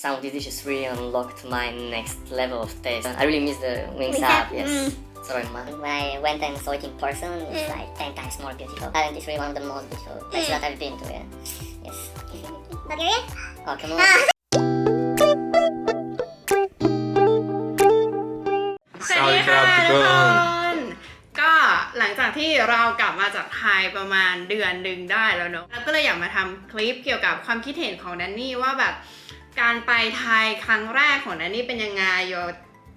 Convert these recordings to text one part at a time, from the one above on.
some of these dishes really unlocked my next level of taste. I really miss the wings Wings up, up, yes. Sorry, ma. When I went and saw it in person, it's like 10 times more beautiful. Thailand is really one of the most beautiful places that I've been to, yeah. Yes. Bulgaria? Oh, come on. สวัสดีค่ะทุกคนก็หลังจากที่เรากลับมาจากไทยประมาณเดือนหนึ่งได้แล้วเนอะแล้วก็เลยอยากมาทำคลิปเกี่ยวกับความคิดเห็นของแดนนี่ว่าแบบ การไปไทยครั้งแรกของนันนี่เป็นยังไงโย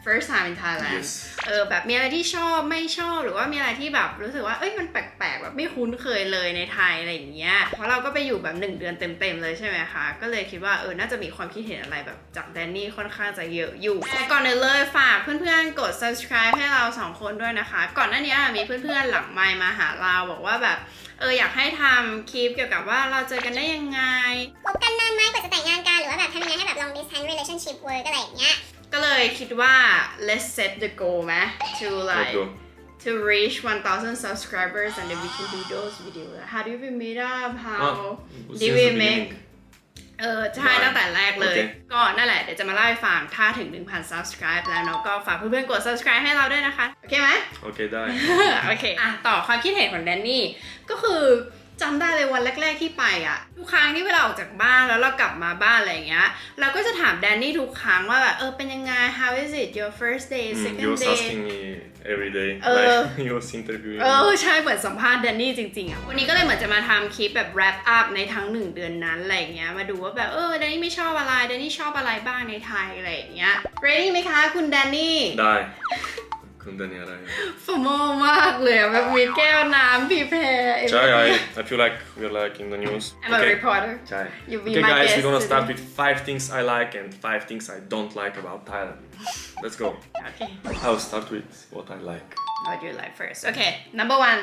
first time in Thailand Yes. เออแบบมีอะไรที่ชอบไม่ชอบหรือว่ามีอะไรที่แบบรู้สึกว่าเอ้ยมันแปลกๆแบบไม่คุ้นเคยเลยในไทยอะไรอย่างเงี้ยเพราะเราก็ไปอยู่แบบหนึ่งเดือนเต็มๆเลยใช่ไหมคะ ก็เลยคิดว่าเออน่าจะมีความคิดเห็นอะไรแบบจากแดนนี่ค่อนข้างจะเยอะอยู่แต่ก่อนอื่นเลยฝากเพื่อนๆกด subscribe ให้เราสองคนด้วยนะคะ ก่อนหน้านี้มีเพื่อนๆหลังไมค์มาหาเราบอกว่าแบบเอออยากให้ทำคลิปเกี่ยวกับว่าเราเจอกันได้ยังไงคบกันนานไหมกว่าจะแต่งงานกันหรือว่าแบบทำยังไงให้แบบ long distance relationship work อะไรอย่างเงี้ย ก็เลยคิดว่า let's set the goal ไหม to like Let's go. to reach 1,000 subscribers and then we can do those videos. How do we meet up? How Ah, did since we the make? beginning. เออใช่ตั้งแต่แรกเลย โอเค ก็นั่นแหละ เดี๋ยวจะมาเล่าให้ฟังถ้าถึง 1,000 subscribe แล้วเนาะก็ฝากเพื่อนๆกด subscribe ให้เราด้วยนะคะ โอเคไหม Okay, die. โอเค อะ ต่อความคิดเห็นของแดนนี่ ก็คือ จำได้เลยวันแรก ๆที่ไปอะทุกครั้งที่เวลาออกจากบ้านแล้วเรากลับมาบ้านอะไรอย่างเงี้ยเราก็จะถามแดนนี่ทุกครั้งว่าแบบเออเป็นยังไง how is it your first day Mm, second he was day asking me every day. Uh, like, he was interviewing เอ me. อใช่เหมือนสัมภาษณ์แดนนี่จริงๆอะวันนี้ก็เลยเหมือนจะมาทำคลิปแบบ wrap up ในทั้งหนึ่งเดือนนั้นอะไรอย่างเงี้ยมาดูว่าแบบเออแดนนี่ไม่ชอบอะไรแดนนี่ชอบอะไรบ้างในไทยอะไรอย่างเงี้ย ready ไหมคะ คุณแดนนี่ Die. Kunde ni göra det. ฟอร์มอลมากเลยอะแบบมีแก้วน้ำพี่แพร Chai, I, I feel like we're like in the news. I'm a reporter Chai. You be Okay, my guys, guest we're gonna start today. with five things I like and five things I don't like about Thailand. Let's go. โอเค I'll start with what I like. what do you like first okay number one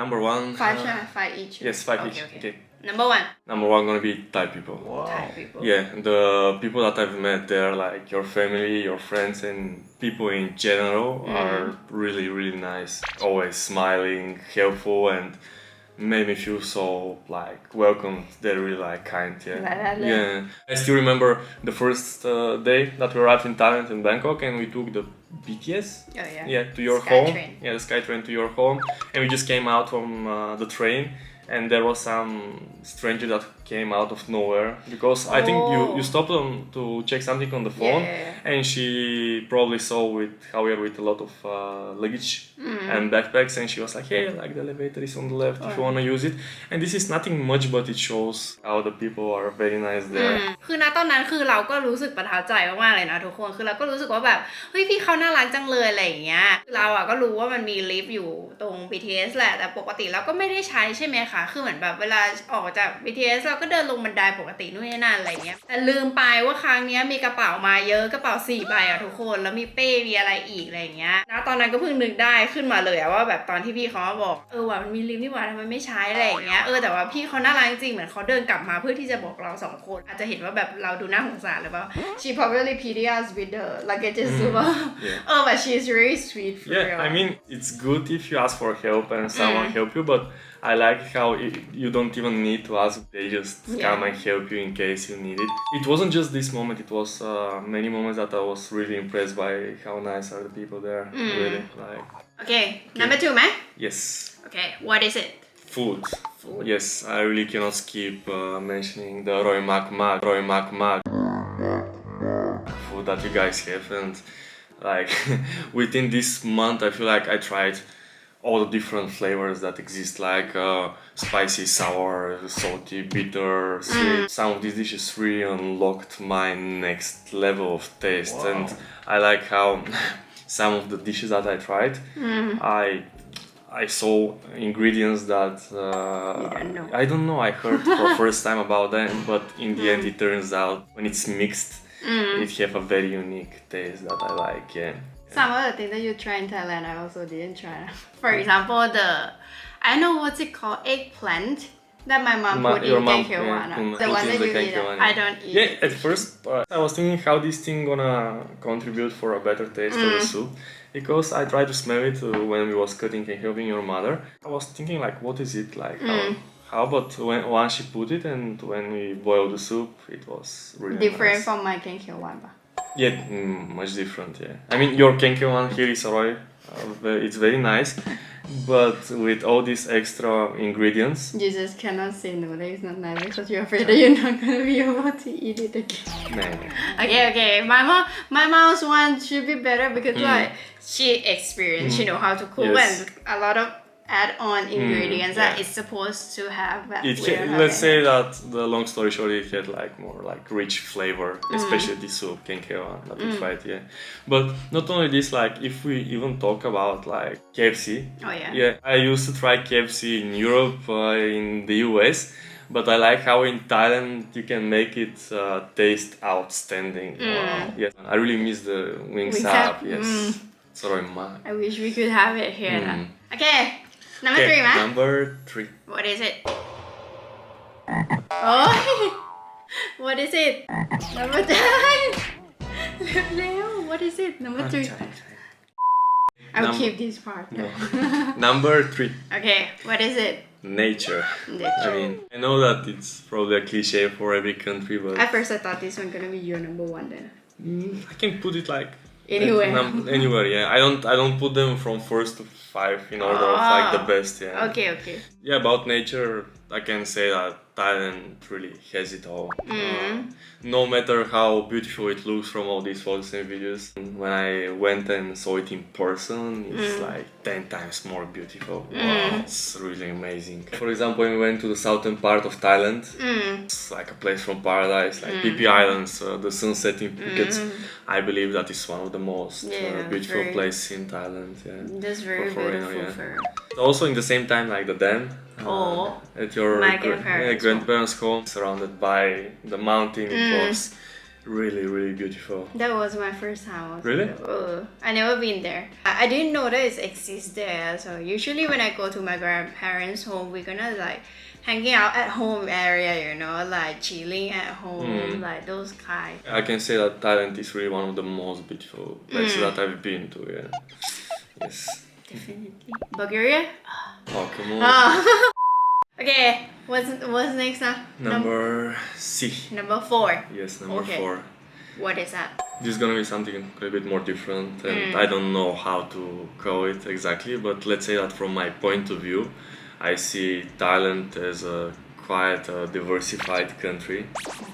Number one. five uh, ใช่ไหม five each Yes, five okay, each. okay. Okay. number one Number one gonna be Thai people. Thai people Yeah, the people that I've met there, like your family, your friends, and people in general, are really, really nice. Always smiling, helpful, and made me feel so like welcome. They're really like kind. Yeah, Like that, like- yeah. I still remember the first uh, day that we arrived in Thailand in Bangkok, and we took the BTS. oh yeah Yeah, to your Sky home. train. Yeah, the SkyTrain to your home, and we just came out from uh, the train, and there was some stranger that came out of nowhere because I think you Oh. you stopped them to check something on the phone, Yeah, yeah, and she probably saw with how we are with a lot of uh, luggage Mm. and backpacks, and she was like, "Hey, like the elevator is on the left if you wanna use it." And this is nothing much, but it shows how the people are very nice there. อืมคือณตอนนั้นคือเราก็รู้สึกประทับใจมากๆเลยนะทุกคน คือเราก็รู้สึกว่าแบบเฮ้ยพี่เขาน่ารักจังเลยอะไรอย่างเงี้ยคือเราอ่ะก็รู้ว่ามันมีลิฟต์อยู่ตรง BTS แหละ แต่ปกติเราก็ไม่ได้ใช้ใช่ไหมคะ ะคือเหมือนแบบเวลาออกจาก BTS เราก็เดินลงบันไดปกตินู่นนี่นั่นอะไรเงี้ย แต่ลืมไปว่าครั้งเนี้ยมีกระเป๋ามาเยอะกระเป๋าสี่ใบอะทุกคนแล้วมีเป้มีอะไรอีกอะไรเงี้ยแล้วตอนนั้นก็เพิ่งนึกได้ขึ้นมาเลยอะว่าแบบตอนที่พี่เขามาบอกเออว่ะมันมีลิฟต์นี่หว่าทำไมไม่ใช้อะไรอย่างเงี้ยเออแต่ว่าพี่เขาน่ารักจริงๆเหมือนเขาเดินกลับมาเพื่อที่จะบอกเราสองคน อาจจะเห็นว่าแบบเราดูน่าสงสารหรือเปล่า she probably pity us with the luggages หรือเปล่า Yeah. เออ but she's very sweet for Yeah, real I mean it's good if you ask for help and someone help you, but I like how it, you don't even need to ask; they just yeah. come and help you in case you need it. It wasn't just this moment; it was uh, many moments that I was really impressed by how nice are the people there. Mm. Really, like. Okay, number two, man. Yes. Okay, what is it? Food. Food. Yes, I really cannot skip uh, mentioning the Roy Mac Mac, Roy Mac Mac food that you guys have, and like within this month, I feel like I tried all the different flavors that exist, like uh, spicy, sour, salty, bitter, sweet. Some of these dishes really unlocked my next level of taste, and I like how some of the dishes that I tried, I I saw ingredients that uh, don't. I don't know. I heard for first time about them, but in the end, it turns out when it's mixed, it have a very unique taste that I like. Yeah. Some of the things that you try in Thailand, I also didn't try. For example, the I know what's it called, eggplant that my mom Ma- put your in mom, Kenkewana. yeah, the one in that the you eat. Kenkewana. I don't eat. Yeah, at first uh, I was thinking how this thing gonna contribute for a better taste of Mm. the soup because I tried to smell it uh, when we was cutting and helping your mother. I was thinking like, what is it like? How, Mm. how but when once she put it and when we boiled the soup, it was really different nice. from my kenkyo one ปะ Yeah, mm, much different. Yeah, I mean your kenke one here is alright. Uh, it's very nice, but with all these extra ingredients, you just cannot say no that is not nice because you're afraid that you're not gonna be able to eat it again nah. okay okay my mom my mom's one should be better because Mm. like she experienced she know how to cook Yes. and a lot of add-on ingredients that yeah. it's supposed to have that It we let's say that the long story short, it had like more like rich flavor, Mm. especially the soup kenke one that we tried. Yeah, but not only this, like if we even talk about like KFC, oh yeah Yeah, I used to try KFC in Europe, uh, in the US, but I like how in Thailand you can make it uh, taste outstanding. Wow. Yes, I really miss the wings Wings up. up, Yes, mm. sorry, ma. I wish we could have it here Mm. okay number Okay, three มั้ย number three. What is it? Oh, what is it? Number three. Leo, what is it? Number three. I'll Num- keep this part. No. number three, Okay, what is it? nature. I mean, I know that it's probably a cliche for every country, but At first, I thought this one gonna be your number one then. mm, I can put it like Anywhere. num- anywhere. Yeah, I don't. I don't put them from first to five in order of like the Ah. best. Yeah. Okay, okay. Yeah, about nature, I can say that Thailand really has it all. Uh, no matter how beautiful it looks from all these photos and videos, when I went and saw it in person, it's like 10 times more beautiful. Wow, it's really amazing. For example, when we went to the southern part of Thailand, it's like a place from paradise, like Phi Phi Islands, uh, the sunset in Phuket. I believe that is one of the most Yeah, uh, beautiful very- places in Thailand. Yeah. That's very For foreigner, beautiful yeah. for Also, in the same time, like the dam. uh, Oh. At your My gra- grandparents' yeah, grandparents' home, surrounded by the mountain. It Mm. was really, really beautiful. That was my first time. also. Really? Uh, I never been there. I, I didn't know that it exists there. So usually when I go to my grandparents' home, we're gonna like hanging out at home area, you know, like chilling at home, Mm. like those kind. I can say that Thailand is really one of the most beautiful places Mm. that I've been to. Yeah. Yes. Definitely. Bulgaria? Oh, come on. Oh. okay, what's what's next now? Num- Number C. number four. Yes, number Okay. four. What is that? This is gonna be something a little bit more different, and Mm. I don't know how to call it exactly, but let's say that from my point of view, I see Thailand as a quite a diversified country.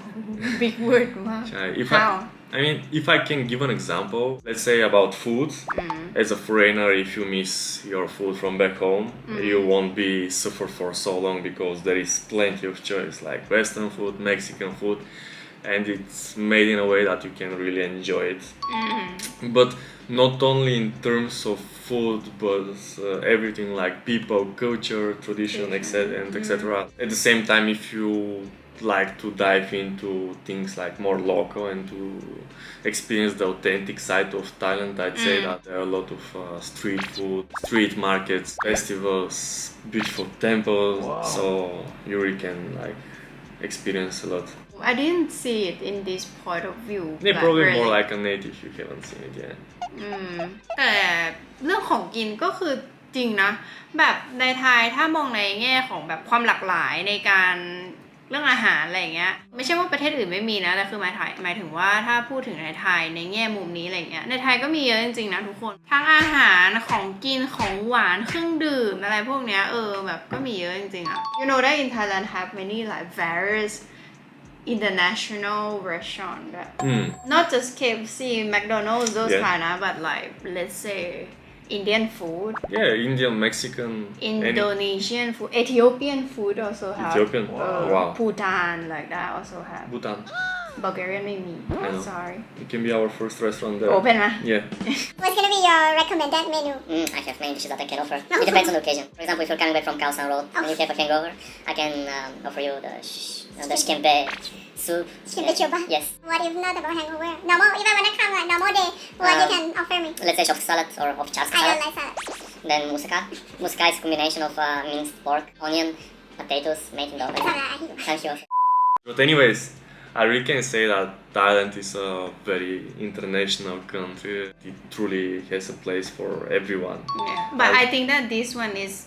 Big word, wow. Uh, if How? I, mean, if I can give an example, let's say about food. Mm. As a foreigner, if you miss your food from back home, Mm-hmm. you won't be suffer for so long because there is plenty of choice, like Western food, Mexican food, and it's made in a way that you can really enjoy it. Mm-hmm. But not only in terms of food, but uh, everything like people, culture, tradition, etc. and etc. Mm-hmm. At the same time, if you like to dive into things like more local and to experience the authentic side of Thailand, I'd say Mm. that there are a lot of uh, street food, street markets, festivals, beautiful temples. So you really can like experience a lot. I didn't see it in this point of view. Yeah, like, probably really. more like a native. You haven't seen it yet. อืมแต่เรื่องของกินก็คือจริงนะ แบบในไทยถ้ามองในแง่ของแบบความหลากหลายในการ เรื่องอาหารอะไรอย่างเงี้ยไม่ใช่ว่าประเทศอื่นไม่มีนะแต่คือหมายถ่ายหมายถึงว่าถ้าพูดถึงในไทยในแง่มุมนี้อะไรเงี้ยในไทยก็มีเยอะจริงๆนะทุกคนทั้งอาหารของกินของหวานเครื่องดื่มอะไรพวกเนี้ยเออแบบก็มีเยอะจริงๆอะ you know that in Thailand have many like various international restaurant that Mm. not just KFC, McDonald's, those Yeah. kind of, but like let's say Indian food, Yeah, Indian, Mexican, any- Indonesian food, Ethiopian food also have. Ethiopian? uh, Wow. Bhutan like that also have. Bhutan. Bulgarian maybe. I know. Sorry. It can be our first restaurant there. Open ma? Yeah. What's gonna be your recommended menu? Mm, I have main dishes that I can offer. It depends on the occasion. For example, if you're coming back from Khao San Road and you have a hangover, I can um, offer you the sh- uh, the shkempe soup. Shkempe chupa? Yes. What if not about hangover? Normal, even when I come like normal day, what you Um, can offer me? Let's say shop salad or of charska I don't like salad. Then musaka. Musaka is a combination of uh, minced pork, onion, potatoes, made in the oven. Salad, I hate Thank you. But anyways, I really can say that Thailand is a very international country. It truly has a place for everyone. Yeah. But I- I think that this one is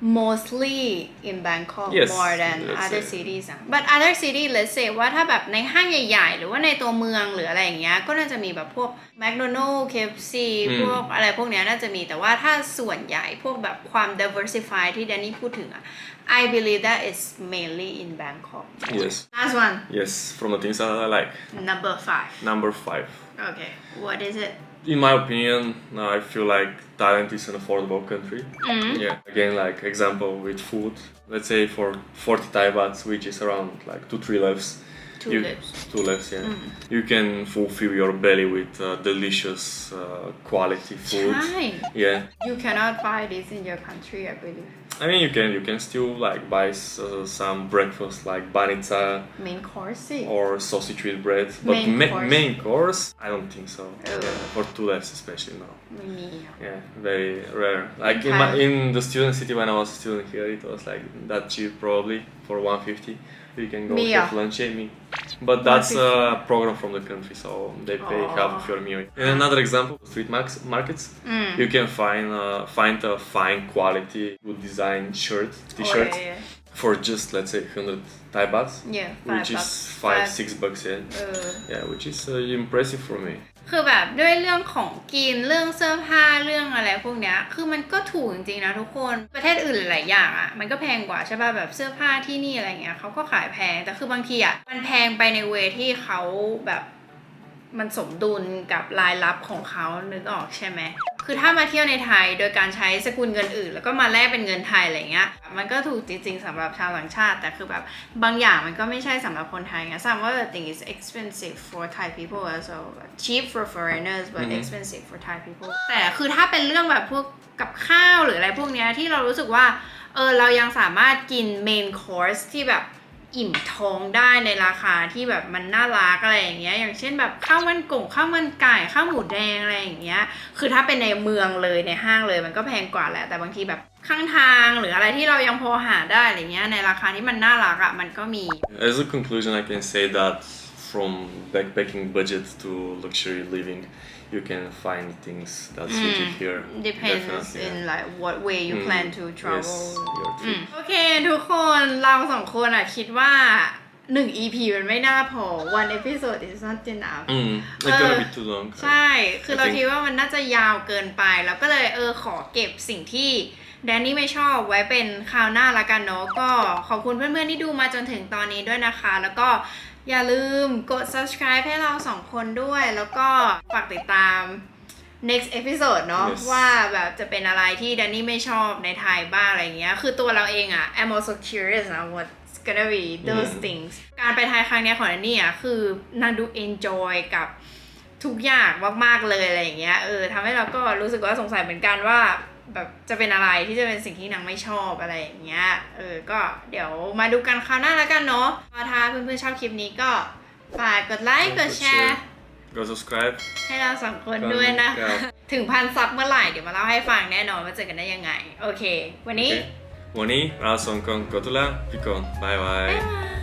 mostly in Bangkok Yes, more than let's other say. cities อะ but other city let's say ว่าถ้าแบบในห้างใหญ่ ๆ หรือว่าในตัวเมืองหรืออะไรอย่างเงี้ย ก็น่าจะมีแบบพวก McDonald KFC อืม พวกอะไรพวกเนี้ยน่าจะมี แต่ว่าถ้าส่วนใหญ่พวกแบบความ diversify ที่แดนนี่พูดถึงอะ I believe that is mainly in Bangkok Yes. last one Yes, from the things that I like. number five Number five. okay what is it In my opinion, uh, I feel like Thailand is an affordable country. Mm-hmm. Yeah. Again, like example with food. Let's say for 40 Thai bahts, which is around like two three lefs. Two you, lefs. Two lefs, yeah. You can fulfill your belly with uh, delicious uh, quality food. ใช่ Yeah. you cannot buy this in your country I believe I mean, you can you can still like buy uh, some breakfast like banita main course or sausage with bread, but main, ma- course. main course I don't think so. Yeah, for two days especially no. Yeah, very rare. Like in my, in the student city when I was a student here, it was like that cheap probably for one fifty. You can go have lunch. Yeah, me but that's a program from the country, so they pay oh. half of your meal. In another example, street markets, mm. you can find uh, find a fine quality, good design shirt, t-shirt. Oh, yeah, yeah. For just let's say 100 Thai baht, yeah, which is is five, five, six bucks, yeah, uh. yeah, which is uh, impressive for me. คือแบบด้วยเรื่องของกินเรื่องเสื้อผ้าเรื่องอะไรพวกเนี้ย คือมันก็ถูกจริงๆนะทุกคนประเทศอื่นหลายๆอย่างอะ่ะมันก็แพงกว่าใช่ป่ะแบบเสื้อผ้าที่นี่อะไรเงี้ยเขาก็ขายแพงแต่คือบางทีอะ่ะมันแพงไปในเวที่เขาแบบมันสมดุลกับรายรับของเขานึกออกใช่ไหม คือถ้ามาเที่ยวในไทยโดยการใช้สกุลเงินอื่น แล้วก็มาแลกเป็นเงินไทยอะไรเงี้ย มันก็ถูกจริงๆสำหรับชาวต่างชาติ แต่คือแบบบางอย่างมันก็ไม่ใช่สำหรับคนไทยไง Some of the thing is expensive for Thai people as well cheap for foreigners but อือฮึ expensive for Thai people แต่คือถ้าเป็นเรื่องแบบพวกกับข้าวหรืออะไรพวกเนี้ยที่เรารู้สึกว่าเออเรายังสามารถกิน main course ที่แบบ อิ่มท้องได้ในราคาที่แบบมันน่ารักอะไรอย่างเงี้ย อย่างเช่นแบบข้าวมันก่งข้าวมันไก่ข้าวหมูแดงอะไรอย่างเงี้ย คือถ้าเป็นในเมืองเลยในห้างเลยมันก็แพงกว่าแหละ แต่บางทีแบบข้างทางหรืออะไรที่เรายังพอหาได้อะไรเงี้ยในราคาที่มันน่ารักอะ่ะมันก็มี As a conclusion, I can say that from backpacking budget to luxury living, you can find things that suit you here. depends Definitely, in yeah. like what way you อืม plan to travel Yes, your อืม trip. โอเค ทุกคนเราสองคนอะคิดว่า1 EP มันไม่น่าพอ one episode is not enough Mm, it's Uh, gonna be too long. ใช่ คือเรา I think- คิดว่ามันน่าจะยาวเกินไป แล้วก็เลยเออขอเก็บสิ่งที่แดนนี่ไม่ชอบไว้เป็นคราวหน้าละกันเนาะก็ขอบคุณเพื่อนๆที่ดูมาจนถึงตอนนี้ด้วยนะคะ แล้วก็ อย่าลืมกด subscribe ให้เราสองคนด้วย แล้วก็ฝากติดตาม next episode เนาะ Yes ว่าแบบจะเป็นอะไรที่แดนนี่ไม่ชอบในไทยบ้างอะไรเงี้ย คือตัวเราเองอะ I'm also curious นะ what's gonna be those อืม things การไปไทยครั้งเนี้ยของแดนนี่อะคือนางดู enjoy กับทุกอย่างมาก ๆ เลยอะไรอย่างเงี้ย เออทำให้เราก็รู้สึกว่าสงสัยเหมือนกันว่า แบบจะเป็นอะไรที่จะเป็นสิ่งที่นางไม่ชอบอะไรอย่างเงี้ย เออ ก็เดี๋ยวมาดูกันคราวหน้าแล้วกันเนาะก็ถ้าเพื่อนๆชอบคลิปนี้ก็ฝากกดไลค์กดแชร์ Go subscribe. ให้เราสองคนครับด้วยนะครับถึงพันซับเมื่อไหร่เดี๋ยวมาเล่าให้ฟังแน่นอนว่าเจอกันได้ยังไง โอเค วันนี้ Okay. Wani, Rao Song Kong Kotula, Pikon. Bye bye. บ๊ายบาย